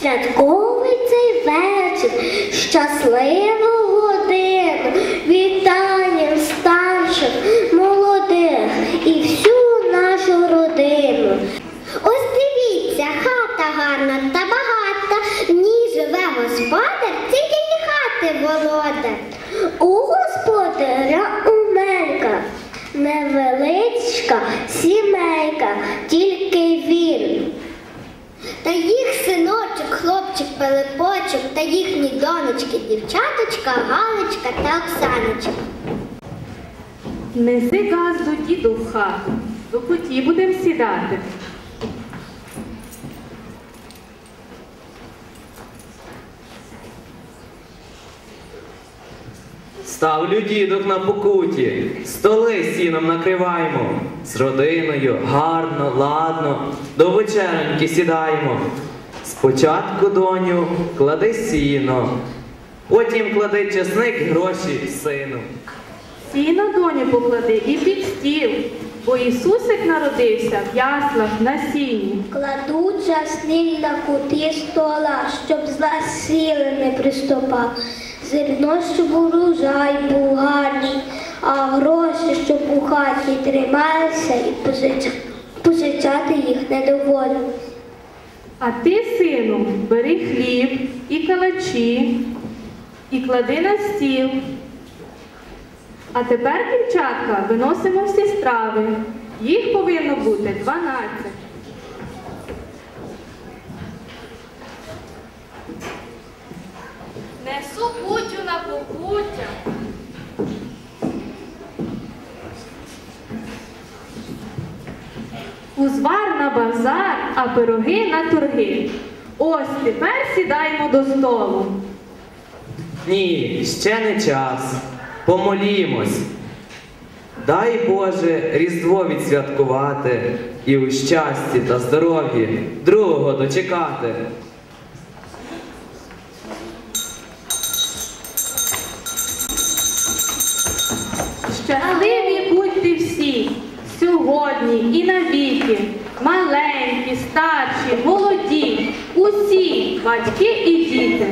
Святковий цей вечір, щасливу годину, вітаєм старших, молодих і всю нашу родину. Ось дивіться, хата гарна та багата, в ній живе господар, тільки хати володар. У господаря уменька, невеличка сімейка, тільки він. Та їх синочок, хлопчик, Пилипочок, та їхні донечки, дівчаточка, Галочка та Оксаночка. Неси газду діду в хату, до куті будем сідати. Ставлю дідок на покуті, столи сіном накриваємо. З родиною гарно, ладно, до вечероньки сідаємо. Спочатку, доню, клади сіно, потім клади чесник, гроші сину. Сіно доню поклади і під стіл, бо Ісусик народився в яслах на сіні. Кладу часник на куті стола, щоб зла сіли не приступав. Зерно, щоб урожай був гарний, а гроші, щоб у хаті трималися і позичати їх не доволі. А ти, сину, бери хліб і калачі і клади на стіл. А тепер, дівчатка, виносимо всі страви. Їх повинно бути 12. Несу путю на покуття. Узвар на базар, а пироги на торги. Ось тепер сідаємо до столу. Ні, ще не час. Помолімось. Дай Боже Різдво відсвяткувати і у щасті та здоров'ї другого дочекати. Сьогодні і навіки, маленькі, старші, молоді, усі батьки і діти.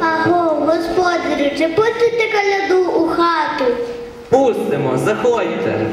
Аго, господарю, чи пустите каляду у хату? Пустимо, заходьте.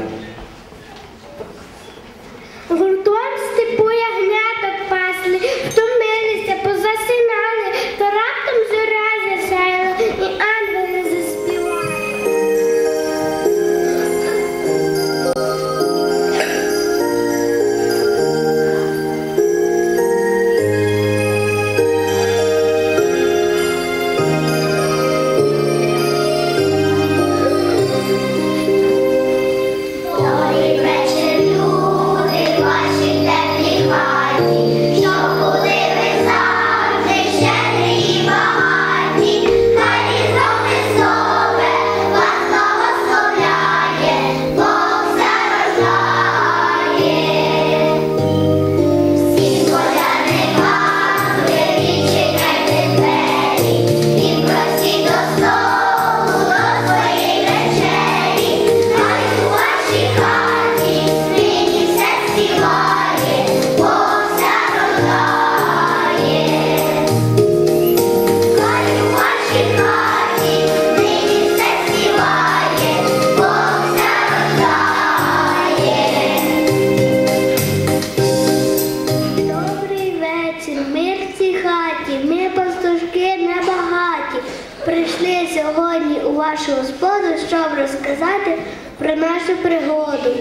Прийшли сьогодні у вашу господу, щоб розказати про нашу пригоду.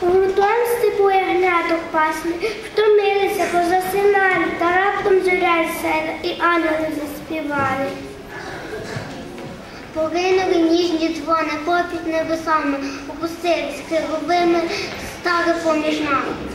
Гуртом степу ягняток пасли, втомилися, позасинали, та раптом зоря сяйла, і ангели заспівали. Погинули ніжні дзвони, попід небесами, опустились, херовими стали поміж нами.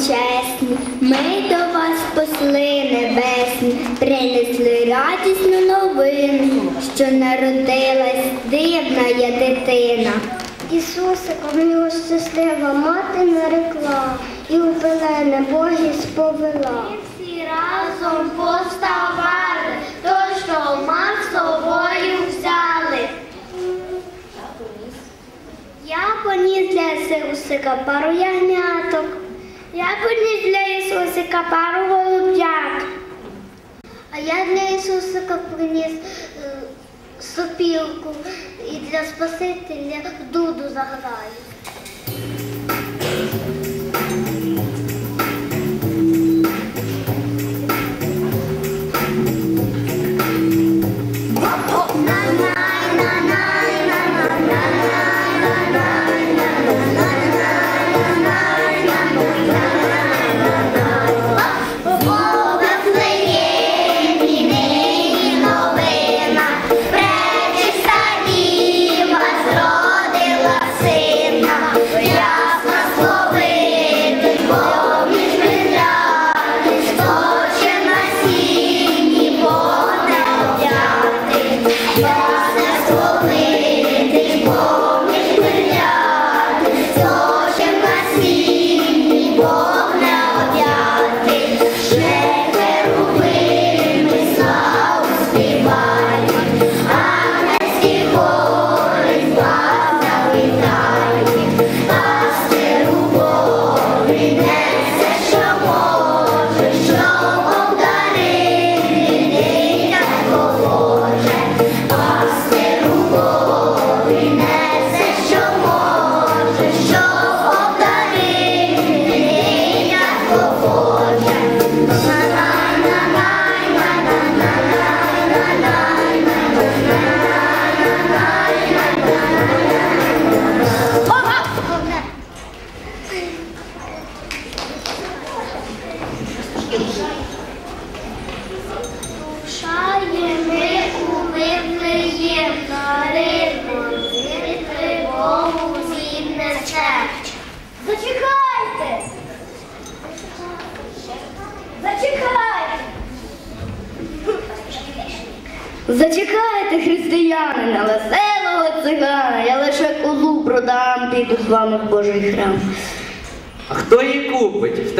Чесні, ми до вас посли небесні, принесли радісну новину, що народилась дивна я дитина. Ісусиком його щаслива мати нарекла, і у пелени Богі сповела. Всі разом разом поставали, то, що мав з собою взяли. Я поніс для Ісусика пару ягняток. Я приніс для Ісусика пару голуб'ят. А я для Ісусика приніс е, сопілку і для Спасителя дуду заграю.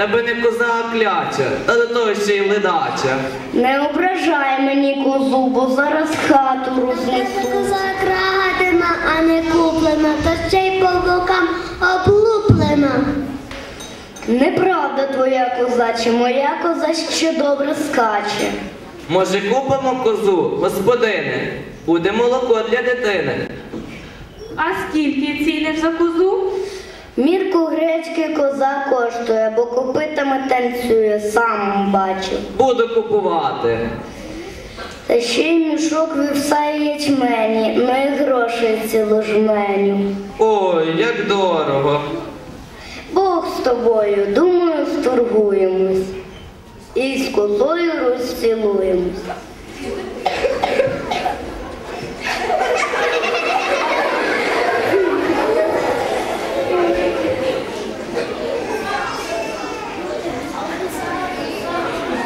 Тебе не коза, а кляча, та до того ще й ледача. Не ображай мені козу, бо зараз хату рознесу. коза крадена, а не куплена, та ще й по бокам облуплена. Неправда твоя коза, чи моя коза ще добре скаче. Може, купимо козу, господине? Буде молоко для дитини. А скільки ціниш за козу? Мірку гречки коза коштує, бо копитами танцює, сам бачив. Буду купувати. Та ще й мішок вівса і ячмені, ну і грошей цілу жменю. Ой, як дорого. Бог з тобою, думаю, сторгуємось. І з козою розцілуємось.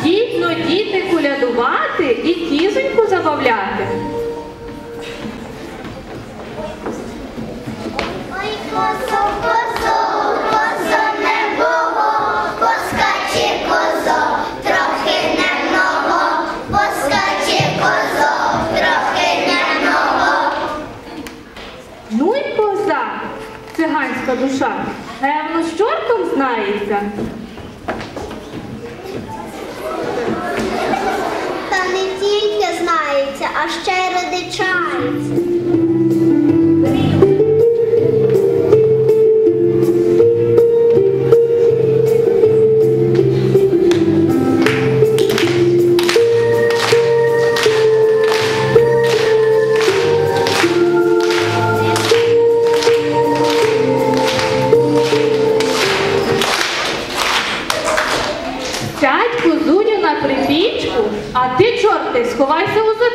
Дійсно, діти колядувати і кізоньку забавляти. Ой, козо, козо, козо не було, поскачи козо, трохи немного, поскачи козо, трохи немного. Ну й коза, циганська душа, певно, з чортом знається. Тільки а ще й родичається.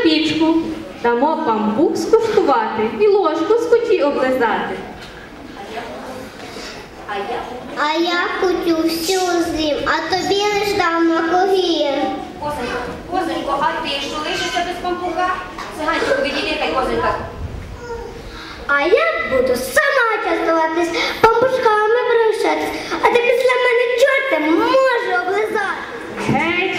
Сховайся. Дамо пампук скуштувати і ложку з куті облизати. А я хочу всю з'їм, а тобі лиш дам на когір. Козонько, козонько, а ти що лишишся без пампука? Циганчику, відійди, хай козонька. А я буду сама частуватись, пампушками прощатись, а ти після мене чорти може облизати. Геть,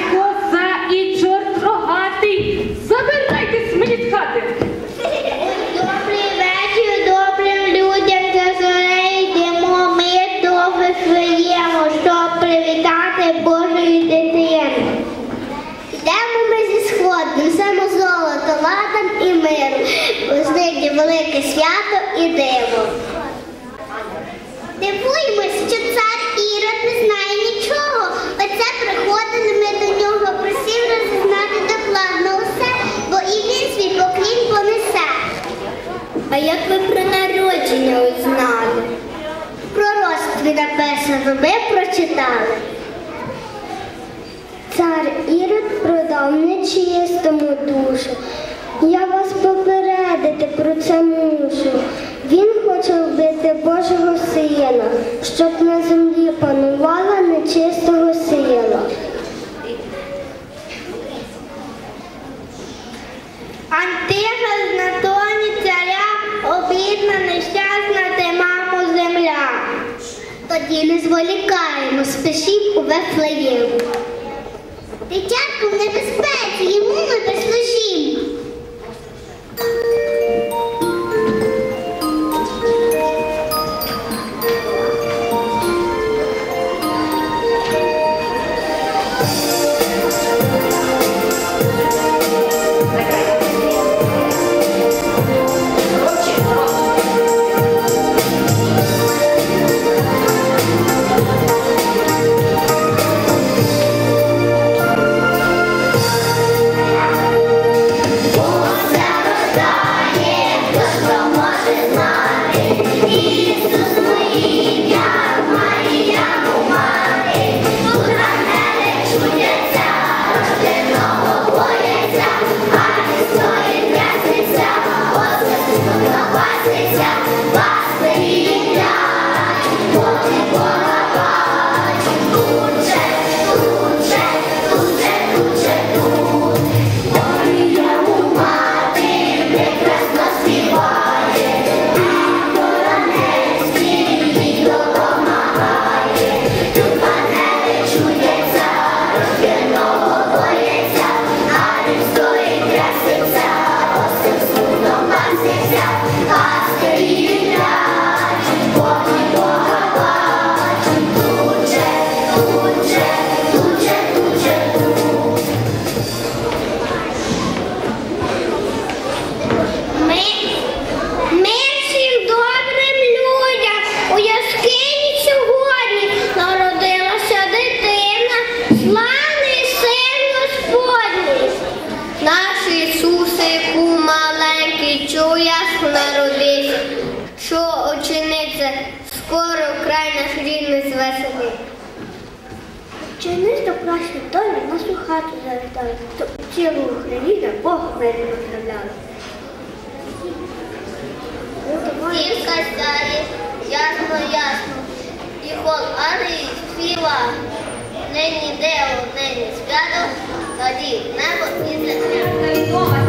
свято і диво. Дивуємось, що цар Ірод не знає нічого. Оце приходили ми до нього, просив розізнати докладно ну усе, бо і він свій поклін понесе. А як ви про народження узнали? Про розстрій написано ми прочитали. Цар Ірод продав нечистому душу. Я вас попереджу попередити про це мушу. Він хоче вбити Божого сина, щоб на землі звеселий. Чинись до кращої долі нашу хату завітали, то цілу Україну Бога мирно поздравляли. Зірка сяє, ясно, ясно, і хол арії співа. Нині диво, нині свято, тоді небо і земля.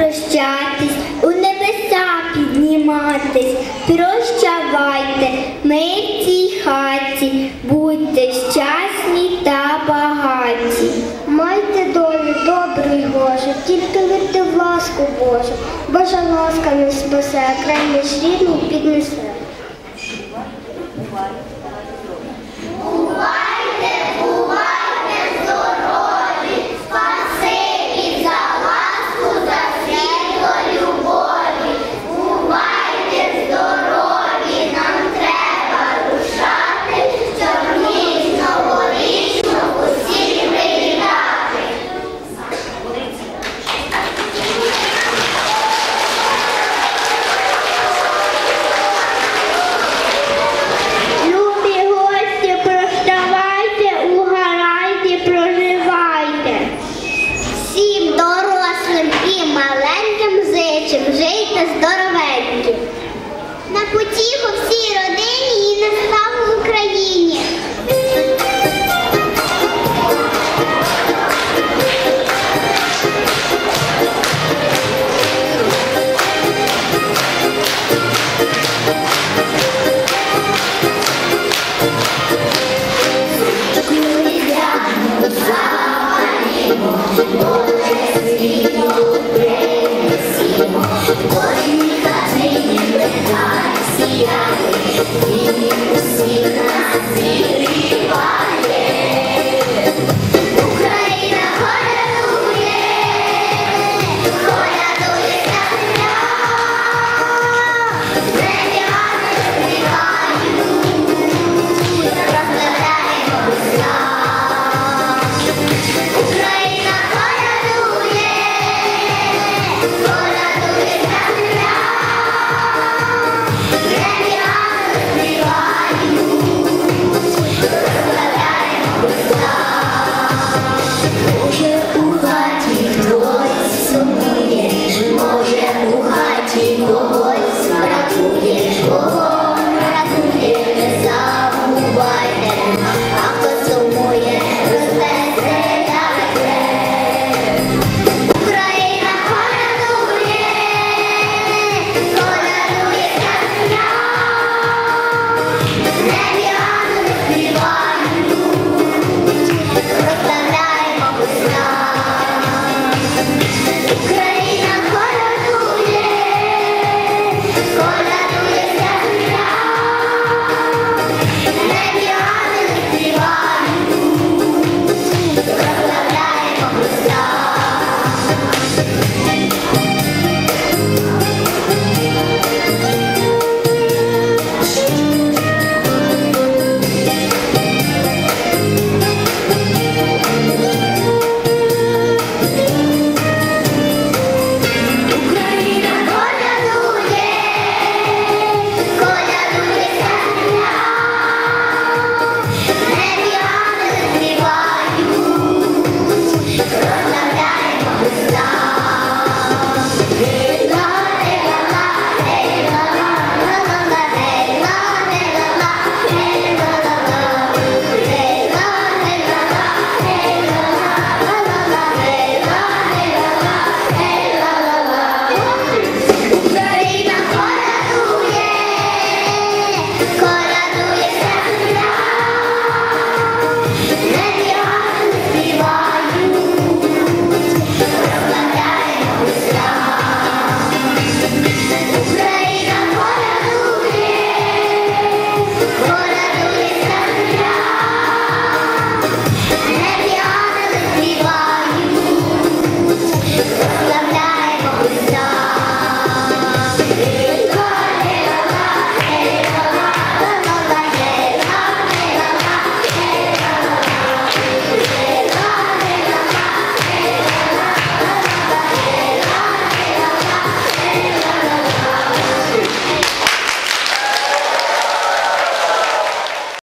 прощатись, у небеса підніматись, прощавайте, ми в цій хаті, будьте щасні та багаті. Майте долю добрий Боже, тільки вірте в ласку Божу, Божа ласка не спасе, край наш рідний піднесе.